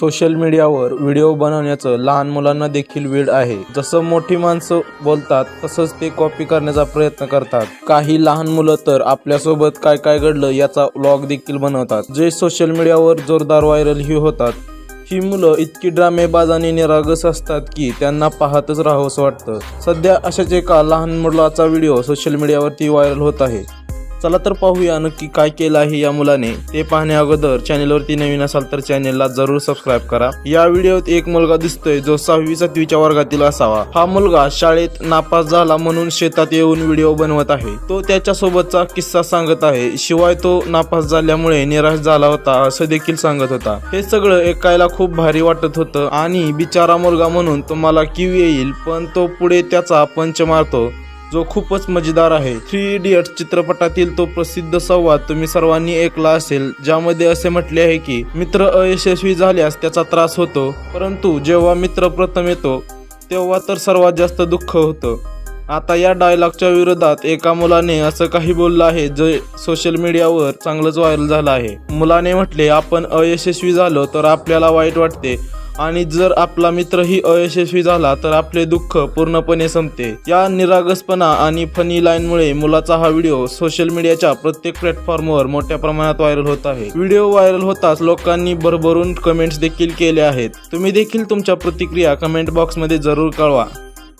Social मीडियावर video बनवण्याचं लहान मुलांना देखील वेळ आहे. जसं मोठी माणसं बोलतात तसंच ते कॉपी करण्याचा प्रयत्न करतात. काही लहान मुलं तर आपल्यासोबत काय काय घडलं याचा व्लॉग देखील बनवतात. जे सोशल मीडियावर जोरदार व्हायरलही होतात ही मुलं इतकी ड्रामेबाज आणि निरागस असतात की त्यांना पाहतच राहावंसं वाटतं. सध्या अशाच एका लहान मुलाचा व्हिडिओ सोशल मीडियावरती व्हायरल होत आहे. चला तर पाहूया नक्की काय केलं आहे या मुलाने. ते पाहण्या अगोदर चॅनेलवरती नवीन असाल तर चॅनेलला जरूर सबस्क्राईब करा. या व्हिडिओत एक मुलगा दिसतोय जो सहावी सातवीच्या वर्गातील असावा. हा मुलगा शाळेत नापास झाला म्हणून शेतात येऊन व्हिडिओ बनवत आहे. तो त्याच्या सोबतचा किस्सा सांगत आहे. शिवाय तो नापास झाल्यामुळे निराश झाला होता असं देखील सांगत होता. हे सगळं ऐकायला खूप भारी वाटत होतं आणि बिचारा मुलगा म्हणून तुम्हाला किव येईल पण तो पुढे त्याचा पंच मारतो. जो खूपच मजेदार आहे. थ्री इडियट्स चित्रपटातील तो प्रसिद्ध संवाद तुम्ही सर्वांनी ऐकला असेल ज्यामध्ये असे म्हटले आहे की मित्र अयशस्वी झाल्यास त्याचा त्रास होतो परंतु जेव्हा मित्र प्रथम येतो तेव्हा तर सर्वात जास्त दुःख होतं. आता या डायलॉगच्या विरोधात एका मुलाने असं काही बोललं आहे जे सोशल मीडियावर चांगलंच व्हायरल झालं आहे. मुलाने म्हटले आपण अयशस्वी झालो तर आपल्याला वाईट वाटते आणि जर आपला मित्रही अयशस्वी झाला तर आपले दुःख पूर्णपणे संपते. या निरागसपणा आणि फनी लाईनमुळे मुलाचा हा व्हिडिओ सोशल मीडियाच्या प्रत्येक प्लॅटफॉर्मवर मोठ्या प्रमाणात व्हायरल होत आहे. व्हिडिओ व्हायरल होताच लोकांनी भरभरून कमेंट्स देखील केले आहेत. तुम्ही देखील तुमच्या प्रतिक्रिया कमेंट बॉक्समध्ये जरूर कळवा.